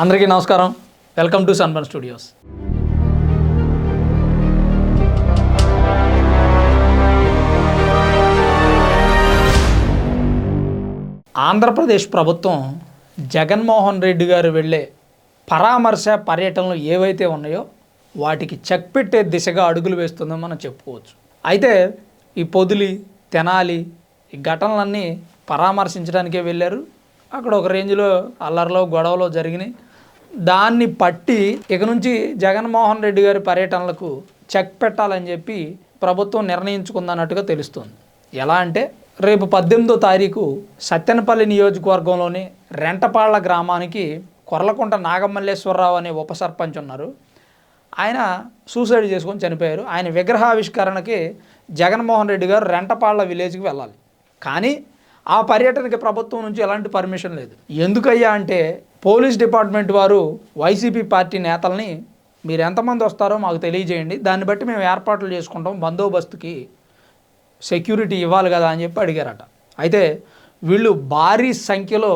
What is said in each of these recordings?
అందరికీ నమస్కారం. Welcome to Sunburn studios Andhra Pradesh ప్రభుత్వం జగన్మోహన్ రెడ్డి గారు వెళ్ళే పరామర్శ పర్యటనలు ఏవైతే ఉన్నాయో వాటికి చెక్ పెట్టే దిశగా అడుగులు వేస్తుందో మనం చెప్పుకోవచ్చు. అయితే ఈ పొదిలి తెనాలి ఈ ఘటనలన్నీ పరామర్శించడానికే వెళ్ళారు. అక్కడ ఒక రేంజ్లో అల్లర్లో గొడవలో జరిగినాయి. దాన్ని పట్టి ఇక నుంచి జగన్మోహన్ రెడ్డి గారి పర్యటనలకు చెక్ పెట్టాలని చెప్పి ప్రభుత్వం నిర్ణయించుకుందన్నట్టుగా తెలుస్తుంది. ఎలా అంటే రేపు పద్దెనిమిదో తారీఖు సత్యనపల్లి నియోజకవర్గంలోని రెంటపాళ్ళ గ్రామానికి కొర్లకుంట నాగమల్లేశ్వరరావు అనే ఉప సర్పంచ్ ఉన్నారు. ఆయన సూసైడ్ చేసుకొని చనిపోయారు. ఆయన విగ్రహావిష్కరణకి జగన్మోహన్ రెడ్డి గారు రెంటపాళ్ళ విలేజ్కి వెళ్ళాలి. కానీ ఆ పర్యటనకి ప్రభుత్వం నుంచి ఎలాంటి పర్మిషన్ లేదు. ఎందుకయ్యా అంటే పోలీస్ డిపార్ట్మెంట్ వారు వైసీపీ పార్టీ నేతల్ని మీరు ఎంతమంది వస్తారో మాకు తెలియజేయండి. దాన్ని బట్టి మేము ఏర్పాట్లు చేసుకుంటాం. బందోబస్తుకి సెక్యూరిటీ ఇవ్వాలి కదా అని చెప్పి అడిగారట. అయితే వీళ్ళు భారీ సంఖ్యలో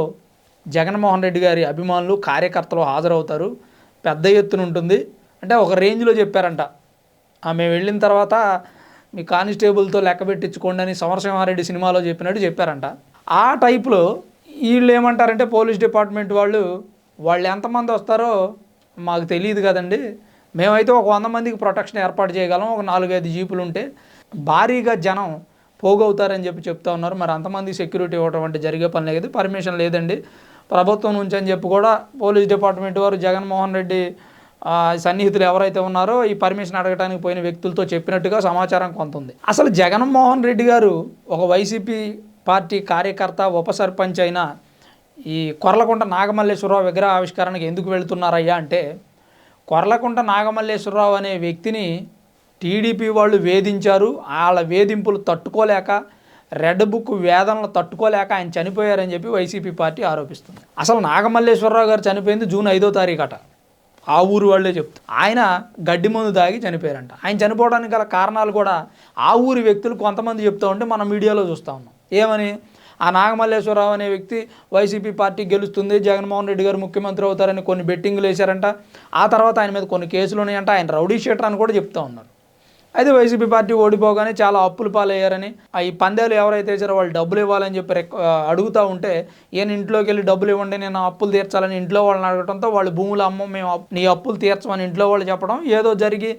జగన్మోహన్ రెడ్డి గారి అభిమానులు కార్యకర్తలు హాజరవుతారు. పెద్ద ఎత్తున ఉంటుంది. అంటే ఒక రేంజ్లో చెప్పారంట. మేము వెళ్ళిన తర్వాత మీ కానిస్టేబుల్తో లెక్క పెట్టించుకోండి అని సమరసింహారెడ్డి సినిమాలో చెప్పినట్టు చెప్పారంట. ఆ టైప్లో వీళ్ళు ఏమంటారంటే పోలీస్ డిపార్ట్మెంట్ వాళ్ళు వాళ్ళు ఎంతమంది వస్తారో మాకు తెలియదు కదండి. మేమైతే ఒక వంద మందికి ప్రొటెక్షన్ ఏర్పాటు చేయగలం ఒక నాలుగైదు జీపులు ఉంటే భారీగా జనం పోగవుతారని చెప్పి చెప్తా ఉన్నారు. మరి అంతమంది సెక్యూరిటీ ఇవ్వడం అంటే జరిగే పని లేదు పర్మిషన్ లేదండి. ప్రభుత్వం నుంచి అని చెప్పి కూడా పోలీస్ డిపార్ట్మెంట్ వారు జగన్మోహన్ రెడ్డి సన్నిహితులు ఎవరైతే ఉన్నారో ఈ పర్మిషన్ అడగడానికి పోయిన వ్యక్తులతో చెప్పినట్టుగా సమాచారం కొంత ఉంది. అసలు జగన్మోహన్ రెడ్డి గారు ఒక వైసీపీ పార్టీ కార్యకర్త ఉప సర్పంచ్ అయిన ఈ కొర్లకుంట నాగమల్లేశ్వరరావు విగ్రహ ఆవిష్కరణకి ఎందుకు వెళుతున్నారయ్యా అంటే కొర్లకుంట నాగమల్లేశ్వరరావు అనే వ్యక్తిని టీడీపీ వాళ్ళు వేధించారు. వాళ్ళ వేధింపులు తట్టుకోలేక రెడ్ బుక్ వేదనలు తట్టుకోలేక ఆయన చనిపోయారని చెప్పి వైసీపీ పార్టీ ఆరోపిస్తుంది. అసలు నాగమల్లేశ్వరరావు గారు చనిపోయింది జూన్ ఐదో తారీఖు ఆ ఊరు వాళ్ళే చెప్తారు ఆయన గడ్డి మందు దాగి చనిపోయారంట. ఆయన చనిపోవడానికి గల కారణాలు కూడా ఆ ఊరి వ్యక్తులు కొంతమంది చెప్తా ఉంటే మనం మీడియాలో చూస్తూ ఉన్నాం. ఏమని? ఆ నాగమల్లేశ్వరరావు అనే వ్యక్తి వైసీపీ పార్టీ గెలుస్తుంది జగన్మోహన్ రెడ్డి గారు ముఖ్యమంత్రి అవుతారని కొన్ని బెట్టింగ్లు వేశారంట. ఆ తర్వాత ఆయన మీద కొన్ని కేసులు ఉన్నాయంట. ఆయన రౌడీ షీటర్ అని కూడా చెప్తా ఉన్నారు అయితే వైసీపీ పార్టీ ఓడిపోగానే చాలా అప్పులు పాలయ్యారని. ఈ పందేలు ఎవరైతే వేసారో వాళ్ళు డబ్బులు ఇవ్వాలని చెప్పి అడుగుతూ ఉంటే ఈయన ఇంట్లోకి వెళ్ళి డబ్బులు ఇవ్వండి నేను అప్పులు తీర్చాలని ఇంట్లో వాళ్ళని అడగడంతో వాళ్ళు భూములు అమ్మ మేము నీ అప్పులు తీర్చమని ఇంట్లో వాళ్ళు చెప్పడం ఏదో జరిగి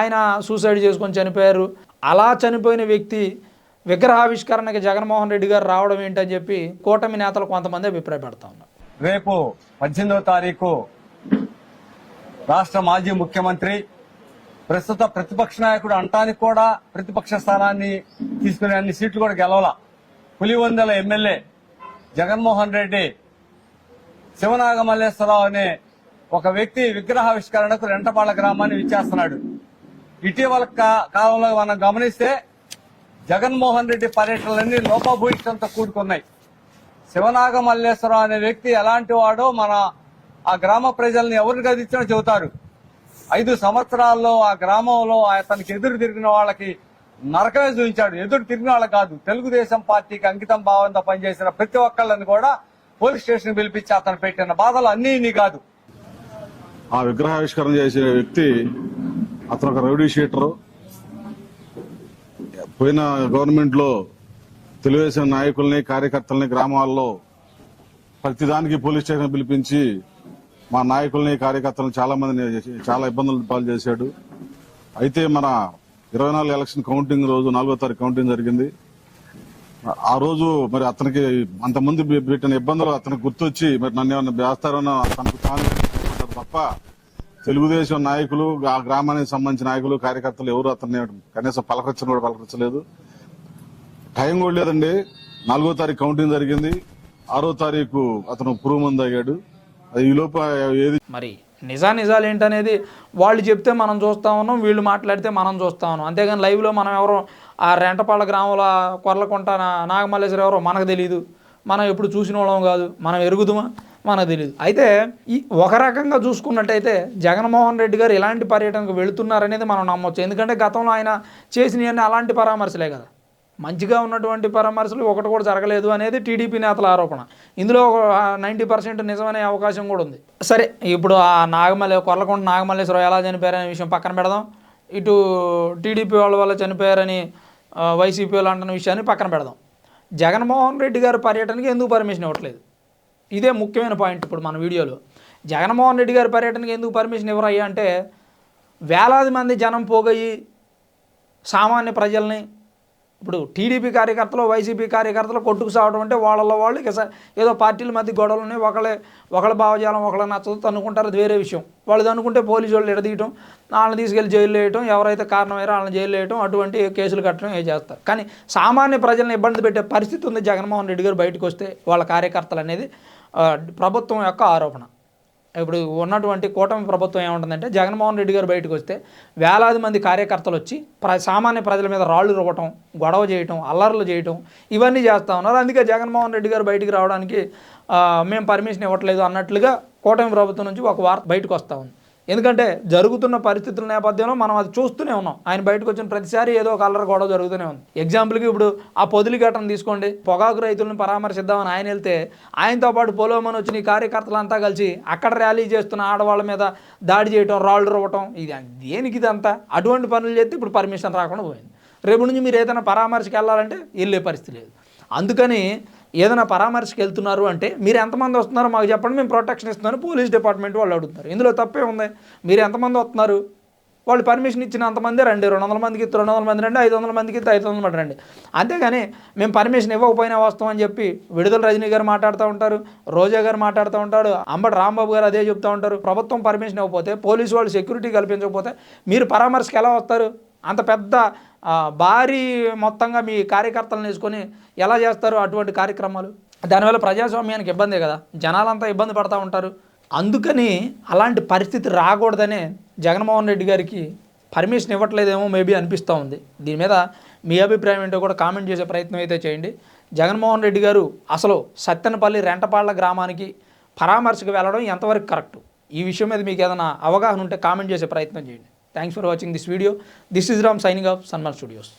ఆయన సూసైడ్ చేసుకొని చనిపోయారు. అలా చనిపోయిన వ్యక్తి విగ్రహావిష్కరణకి జగన్మోహన్ రెడ్డి గారు రావడం ఏంటని చెప్పి కూటమి నేతలు కొంతమంది అభిప్రాయపడతా ఉన్నారు. రేపు పద్దెనిమిదవ తారీఖు రాష్ట్ర మాజీ ముఖ్యమంత్రి ప్రస్తుత ప్రతిపక్ష నాయకుడు అంటానికి కూడా ప్రతిపక్ష స్థానాన్ని తీసుకునే అన్ని సీట్లు కూడా గెలవాల. పులివందల ఎమ్మెల్యే జగన్మోహన్ రెడ్డి శివనాగ మల్లేశ్వరరావు అనే ఒక వ్యక్తి విగ్రహావిష్కరణకు రెంటపాళ్ళ గ్రామాన్ని విచ్చేస్తున్నాడు. ఇటీవల కాలంలో మనం గమనిస్తే జగన్మోహన్ రెడ్డి పర్యటనలన్నీ లోపభూయిష్టంతో కూడుకున్నాయి. శివనాగ మల్లేశ్వరరావు అనే వ్యక్తి ఎలాంటి వాడో మన ఆ గ్రామ ప్రజల్ని ఎవరిని గదించినా చెబుతారు. ఐదు సంవత్సరాల్లో ఆ గ్రామంలో అతనికి ఎదురు తిరిగిన వాళ్ళకి నరకమే చూపించాడు. ఎదురు తిరిగిన వాళ్ళు కాదు. తెలుగుదేశం పార్టీకి అంకితం భావంతో పనిచేసిన ప్రతి ఒక్కళ్ళని కూడా పోలీస్ స్టేషన్ పిలిపించి అతను పెట్టిన బాధలు అన్నీ నీ కాదు. ఆ విగ్రహావిష్కరణ చేసే వ్యక్తి అతను ఒక రౌడీ షీటరు. పోయిన గవర్నమెంట్లో తెలుగుదేశం నాయకుల్ని కార్యకర్తల్ని గ్రామాల్లో ప్రతిదానికి పోలీస్ స్టేషన్ పిలిపించి మా నాయకుల్ని కార్యకర్తలను చాలా మందిని చాలా ఇబ్బందులు పాలు చేశాడు. అయితే మన ఇరవై నాలుగు ఎలక్షన్ కౌంటింగ్ రోజు నాలుగో తారీఖు కౌంటింగ్ జరిగింది. ఆ రోజు మరి అతనికి అంతమంది పెట్టిన ఇబ్బందులు అతనికి గుర్తొచ్చి మరి నన్ను ఏమన్నా వేస్తారని తనకు తాను తప్ప తెలుగుదేశం నాయకులు ఆ గ్రామానికి సంబంధించిన నాయకులు కార్యకర్తలు ఎవరు అతన్ని కనీసం పలకరించిన కూడా పలకరించలేదు టైం కూడా లేదండి. నాలుగో తారీఖు కౌంటింగ్ జరిగింది. ఆరో తారీఖు అతను పురుగు మంది అయ్యాడు ఈ లోప ఏది? మరి నిజా నిజాలు ఏంటనేది వాళ్ళు చెప్తే మనం చూస్తా ఉన్నాం వీళ్ళు మాట్లాడితే మనం చూస్తా ఉన్నాం. అంతేగాని లైవ్లో మనం ఎవరో ఆ రెంటపాళ్ళ గ్రామంలో కొరలకుంట కొర్లకుంట నా- నాగమల్లేశ్వర ఎవరో మనకు తెలియదు మనం ఎప్పుడు చూసిన వాళ్ళం కాదు. మనం ఎరుగుదుమా? మనకు తెలియదు అయితే ఈ ఒక రకంగా చూసుకున్నట్టయితే జగన్మోహన్ రెడ్డి గారు ఎలాంటి పర్యటనకు వెళుతున్నారనేది మనం నమ్మొచ్చు. ఎందుకంటే గతంలో ఆయన చేసినవన్నీ అలాంటి పరామర్శలే కదా. మంచిగా ఉన్నటువంటి పరామర్శలు ఒకటి కూడా జరగలేదు అనేది టీడీపీ నేతల ఆరోపణ. ఇందులో ఒక నైంటీ పర్సెంట్ నిజమనే అవకాశం కూడా ఉంది. సరే ఇప్పుడు ఆ నాగమల్లి కొర్లకొండ నాగమల్లేశ్వరం ఎలా చనిపోయారనే విషయం పక్కన పెడదాం. ఇటు టీడీపీ వాళ్ళ వల్ల చనిపోయారని వైసీపీ వాళ్ళు అంటున్న విషయాన్ని పక్కన పెడదాం. జగన్మోహన్ రెడ్డి గారి పర్యటనకి ఎందుకు పర్మిషన్ ఇవ్వట్లేదు? ఇదే ముఖ్యమైన పాయింట్ ఇప్పుడు మన వీడియోలో. జగన్మోహన్ రెడ్డి గారి పర్యటనకి ఎందుకు పర్మిషన్ ఇవ్వరయ్యా అంటే వేలాది మంది జనం పోగయి సామాన్య ప్రజల్ని ఇప్పుడు టీడీపీ కార్యకర్తలు వైసీపీ కార్యకర్తలు కొట్టుకు సావడం అంటే వాళ్ళలో వాళ్ళు ఇక స- ఏదో పార్టీల మధ్య గొడవలు ఉన్నాయి ఒకళ్ళే ఒకళ్ళ భావజాలం ఒకళ్ళ నచ్చదు తనుకుంటారు అది వేరే విషయం. వాళ్ళు అనుకుంటే పోలీసు వాళ్ళు ఎడదీయటం వాళ్ళని తీసుకెళ్ళి జైలు వేయటం ఎవరైతే కారణమయ్యారో వాళ్ళని జైలు వేయటం అటువంటి కేసులు కట్టడం ఏ చేస్తారు. కానీ సామాన్య ప్రజల్ని ఇబ్బంది పెట్టే పరిస్థితి ఉంది జగన్మోహన్ రెడ్డి గారు బయటకు వస్తే వాళ్ళ కార్యకర్తలు అనేది ప్రభుత్వం యొక్క ఆరోపణ. ఇప్పుడు ఉన్నటువంటి కూటమి ప్రభుత్వం ఏముంటుందంటే జగన్మోహన్ రెడ్డి గారు బయటకు వస్తే వేలాది మంది కార్యకర్తలు వచ్చి ప్ర సామాన్య ప్రజల మీద రాళ్ళు రువ్వటం గొడవ చేయటం అల్లర్లు చేయటం ఇవన్నీ చేస్తూ ఉన్నారు. అందుకే జగన్మోహన్ రెడ్డి గారు బయటికి రావడానికి మేము పర్మిషన్ ఇవ్వట్లేదు అన్నట్లుగా కూటమి ప్రభుత్వం నుంచి ఒక వార్త బయటకు వస్తూ ఉంది. ఎందుకంటే జరుగుతున్న పరిస్థితుల నేపథ్యంలో మనం అది చూస్తూనే ఉన్నాం. ఆయన బయటకు వచ్చిన ప్రతిసారి ఏదో ఒక అల్లరి గొడవ జరుగుతూనే ఉంది. ఎగ్జాంపుల్కి ఇప్పుడు ఆ పొదిలి ఘటన తీసుకోండి. పొగాకు రైతులను పరామర్శిద్దామని ఆయన వెళ్తే ఆయనతో పాటు పొలోమని వచ్చిన ఈ కార్యకర్తలంతా కలిసి అక్కడ ర్యాలీ చేస్తున్న ఆడవాళ్ళ మీద దాడి చేయటం రాళ్ళు రువ్వటం ఇది దేనికి ఇదంతా? అటువంటి పనులు చేస్తే ఇప్పుడు పర్మిషన్ రాకుండా పోయింది. రేపు నుంచి మీరు ఏదైనా పరామర్శకి వెళ్ళాలంటే వెళ్ళే పరిస్థితి లేదు. అందుకని ఏదైనా పరామర్శకు వెళ్తున్నారు అంటే మీరు ఎంతమంది వస్తున్నారో మాకు చెప్పండి మేము ప్రొటెక్షన్ ఇస్తున్నాను పోలీస్ డిపార్ట్మెంట్ వాళ్ళు అడుగుతారు ఇందులో తప్పే ఉంది. మీరు ఎంతమంది వస్తున్నారు? వాళ్ళు పర్మిషన్ ఇచ్చిన అంతమంది రండి. రెండు వందల మందికి రెండు వందల మంది రండి ఐదు వందల మందికి ఐదు వందల మంది రండి. అంతేగాని మేము పర్మిషన్ ఇవ్వకపోయినా వస్తామని చెప్పి విడుదల రజనీ గారు మాట్లాడుతూ ఉంటారు రోజా గారు మాట్లాడుతూ ఉంటాడు అంబటి రాంబాబు గారు అదే చెప్తూ ఉంటారు. ప్రభుత్వం పర్మిషన్ ఇవ్వకపోతే పోలీసు వాళ్ళు సెక్యూరిటీ కల్పించకపోతే మీరు పరామర్శకు ఎలా వస్తారు? అంత పెద్ద భారీ మొత్తంగా మీ కార్యకర్తలను వేసుకొని ఎలా చేస్తారు అటువంటి కార్యక్రమాలు? దానివల్ల ప్రజాస్వామ్యానికి ఇబ్బందే కదా. జనాలంతా ఇబ్బంది పడతా ఉంటారు. అందుకని అలాంటి పరిస్థితి రాకూడదనే జగన్మోహన్ రెడ్డి గారికి పర్మిషన్ ఇవ్వట్లేదేమో మేబీ అనిపిస్తూ ఉంది. దీని మీద మీ అభిప్రాయం ఏంటో కూడా కామెంట్ చేసే ప్రయత్నం అయితే చేయండి. జగన్మోహన్ రెడ్డి గారు అసలు సత్తెనపల్లి రెంటపాళ్ళ గ్రామానికి పరామర్శకు వెళ్ళడం ఎంతవరకు కరెక్ట్? ఈ విషయం మీద మీకు ఏదైనా అవగాహన ఉంటే కామెంట్ చేసే ప్రయత్నం చేయండి. Thanks for watching this video. This is Ram signing off, Sanmar Studios.